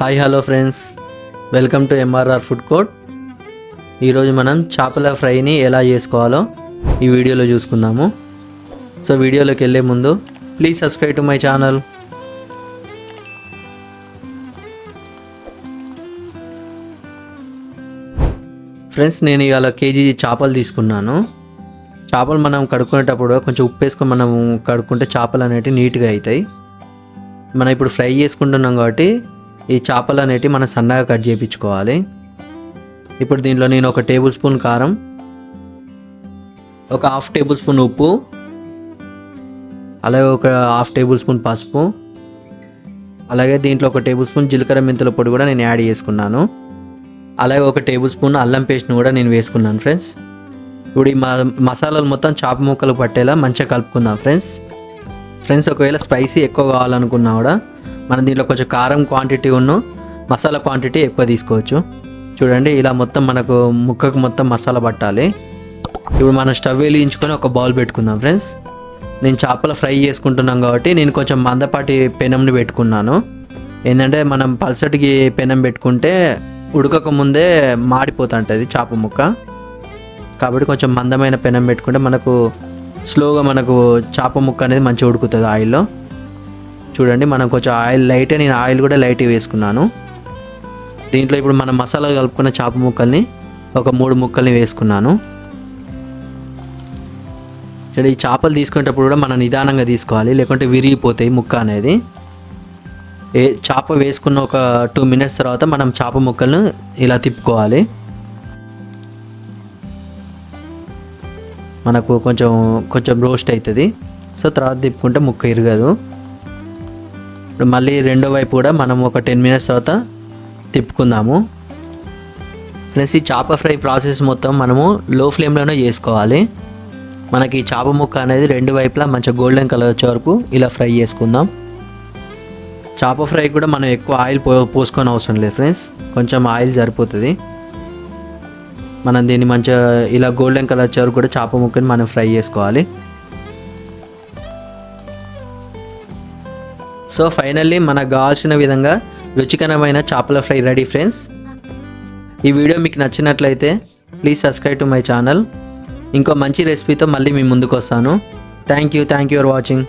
Hi hello friends welcome to MRR food court ఈరోజు మనం చేపల ఫ్రైని ఎలా చేసుకోవాలో ఈ వీడియోలో చూసుకుందాము. సో వీడియోలోకి వెళ్ళే ముందు please subscribe to my channel friends నేను ఇవాళ కేజీ చేపలు తీసుకున్నాను. చేపలు మనం కడుక్కునేటప్పుడు కొంచెం ఉప్పు వేసుకొని మనం కడుక్కుంటే చేపలు అనేవి నీట్గా అవుతాయి. మనం ఇప్పుడు ఫ్రై చేసుకుంటున్నాం కాబట్టి ఈ చేపలు అనేటివి మనం సన్నగా కట్ చేయించుకోవాలి. ఇప్పుడు దీంట్లో నేను ఒక టేబుల్ స్పూన్ కారం ఒక హాఫ్ టేబుల్ స్పూన్ ఉప్పు అలాగే ఒక హాఫ్ టేబుల్ స్పూన్ పసుపు అలాగే దీంట్లో ఒక టేబుల్ స్పూన్ జీలకర్ర మెంతుల పొడి కూడా నేను యాడ్ చేసుకున్నాను. అలాగే ఒక టేబుల్ స్పూన్ అల్లం పేస్ట్ని కూడా నేను వేసుకున్నాను ఫ్రెండ్స్. ఇప్పుడు ఈ మసాలాలు మొత్తం చాప ముక్కలు పట్టేలా మంచిగా కలుపుకుందాం ఫ్రెండ్స్. ఫ్రెండ్స్ ఒకవేళ స్పైసీ ఎక్కువ కావాలనుకున్నా కూడా మనం దీంట్లో కొంచెం కారం క్వాంటిటీ ఉన్న మసాలా క్వాంటిటీ ఎక్కువ తీసుకోవచ్చు. చూడండి ఇలా మొత్తం మనకు ముక్కకు మొత్తం మసాలా పట్టాలి. ఇప్పుడు మనం స్టవ్ వెలిగించుకొని ఒక బౌల్ పెట్టుకుందాం ఫ్రెండ్స్ నేను చేపల ఫ్రై చేసుకుంటున్నాం కాబట్టి నేను కొంచెం మందపాటి పెనంని పెట్టుకున్నాను. ఏంటంటే మనం పల్సటికి పెనం పెట్టుకుంటే ఉడకక ముందే మాడిపోతుంటుంది చేప ముక్క. కాబట్టి కొంచెం మందమైన పెనం పెట్టుకుంటే మనకు స్లోగా మనకు చేప ముక్క అనేది మంచిగా ఉడుకుతుంది ఆయిల్లో. చూడండి మనం కొంచెం ఆయిల్ లైట్ నేను ఆయిల్ కూడా లైట్ వేసుకున్నాను. దీంట్లో ఇప్పుడు మనం మసాలా కలుపుకున్న చేప ముక్కల్ని ఒక మూడు ముక్కల్ని వేసుకున్నాను. ఇక్కడ ఈ చేపలు తీసుకునేటప్పుడు కూడా మనం నిదానంగా తీసుకోవాలి లేకుంటే విరిగిపోతాయి ముక్క అనేది. ఏ చేప వేసుకున్న ఒక టూ మినిట్స్ తర్వాత మనం చేప ముక్కలను ఇలా తిప్పుకోవాలి. మనకు కొంచెం కొంచెం రోస్ట్ అవుతుంది. సో తర్వాత తిప్పుకుంటే ముక్క ఇరగదు. ఇప్పుడు మళ్ళీ రెండో వైపు కూడా మనం ఒక టెన్ మినిట్స్ తర్వాత తిప్పుకుందాము. ఫ్రెండ్స్ ఈ చేప ఫ్రై ప్రాసెస్ మొత్తం మనము లో ఫ్లేమ్లోనే చేసుకోవాలి. మనకి చేప ముక్క అనేది రెండు వైపులా మంచిగా గోల్డెన్ కలర్ వచ్చే వరకు ఇలా ఫ్రై చేసుకుందాం. చేప ఫ్రై కూడా మనం ఎక్కువ ఆయిల్ పో పోసుకొని అవసరం లేదు ఫ్రెండ్స్. కొంచెం ఆయిల్ సరిపోతుంది. మనం దీన్ని మంచిగా ఇలా గోల్డెన్ కలర్ వచ్చే వరకు కూడా చేప ముక్కని మనం ఫ్రై చేసుకోవాలి. సో ఫైనల్లీ మనకు కావాల్సిన విధంగా రుచికరమైన చేపల ఫ్రై రెడీ ఫ్రెండ్స్ ఈ వీడియో మీకు నచ్చినట్లయితే please subscribe to my channel ఇంకో మంచి రెసిపీతో మళ్ళీ మీ ముందుకు వస్తాను. Thank you thank you for watching